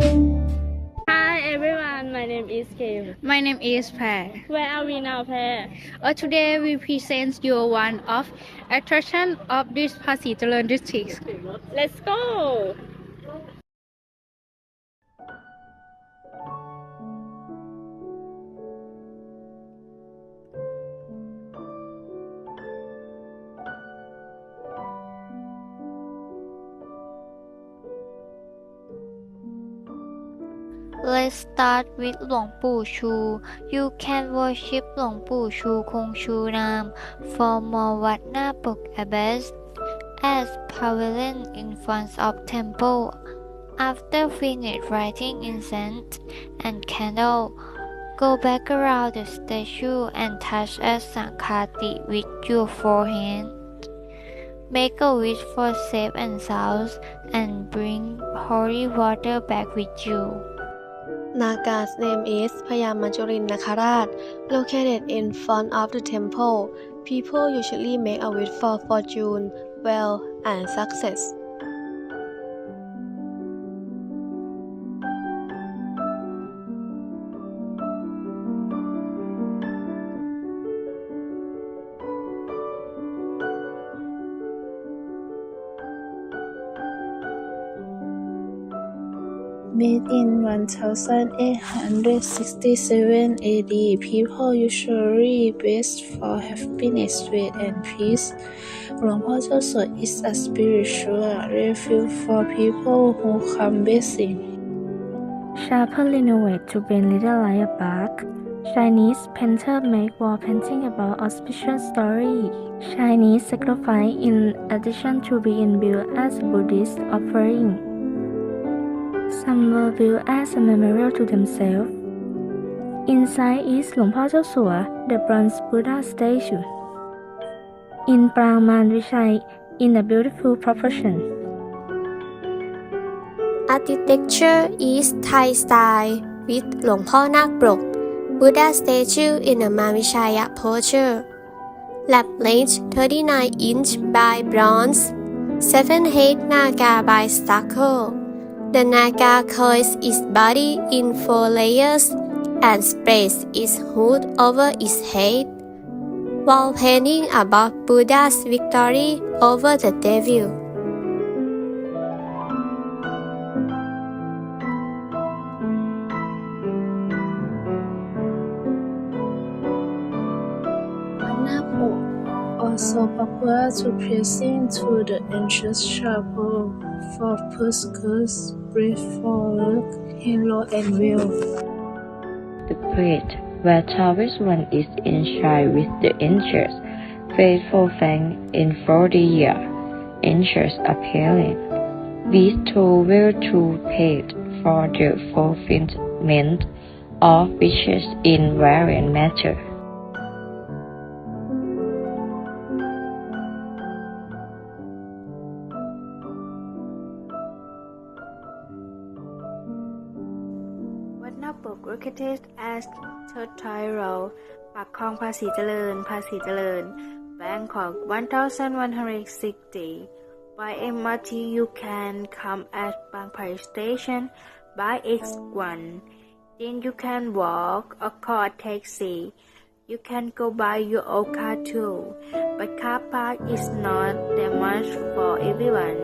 Hi everyone, my name is Kim. My name is Pear. Where are we now, Pear? Uh, today we present you one of attraction of this Pasi Jalan district. Let's go! Let's start with หลวงปู่ชู You can worship หลวงปู่ชูคงชูนาม from วัดหน้าปก Abbas as pavilion in front of temple. After finish writing incense and candle, go back around the statue and touch as Sankhati with your forehand. Make a wish for safe and sound and bring holy water back with you. Naga's name is Payamajurin Nakaraj. Located in front of the temple, people usually make a wish for fortune, wealth, and success. Made in 1867 AD, people usually best for happiness, wealth, and peace. หลวงพ่อเจ้าสัว is a spiritual refuge for people who come blessing. Chapel renovate to bring Little Liar back. Chinese painter make wall painting about auspicious story. Chinese sacrifice in addition to being built as Buddhist offering. Some were built as a memorial to themselves. Inside is Longpa the bronze Buddha statue. In Brahman Man in a beautiful proportion. Architecture is Thai style with Longpo Nakbrok, Buddha statue in a Manvichaya posture. Lap length 39 inch by bronze, 7 head naga by stucco. The Naga coils its body in four layers and spreads its hood over its head. while painting above Buddha's victory over the devil. Also popular to pressing to the entrance chapel for for work, halo and will. the plate where Taoist one is enshrined with the inches, faithful fang in 40 year, inches appearing. These two were to paid for the fulfillment of wishes in variant matter. Wat หน้าปก located as Third Thai Road ปากคลองภาษีเจริญ ภาษีเจริญ Bangkok 1160 By MRT you can come at Bang Pai Station by X1 Then you can walk or call a taxi You can go by your own car too But car park is not that much for everyone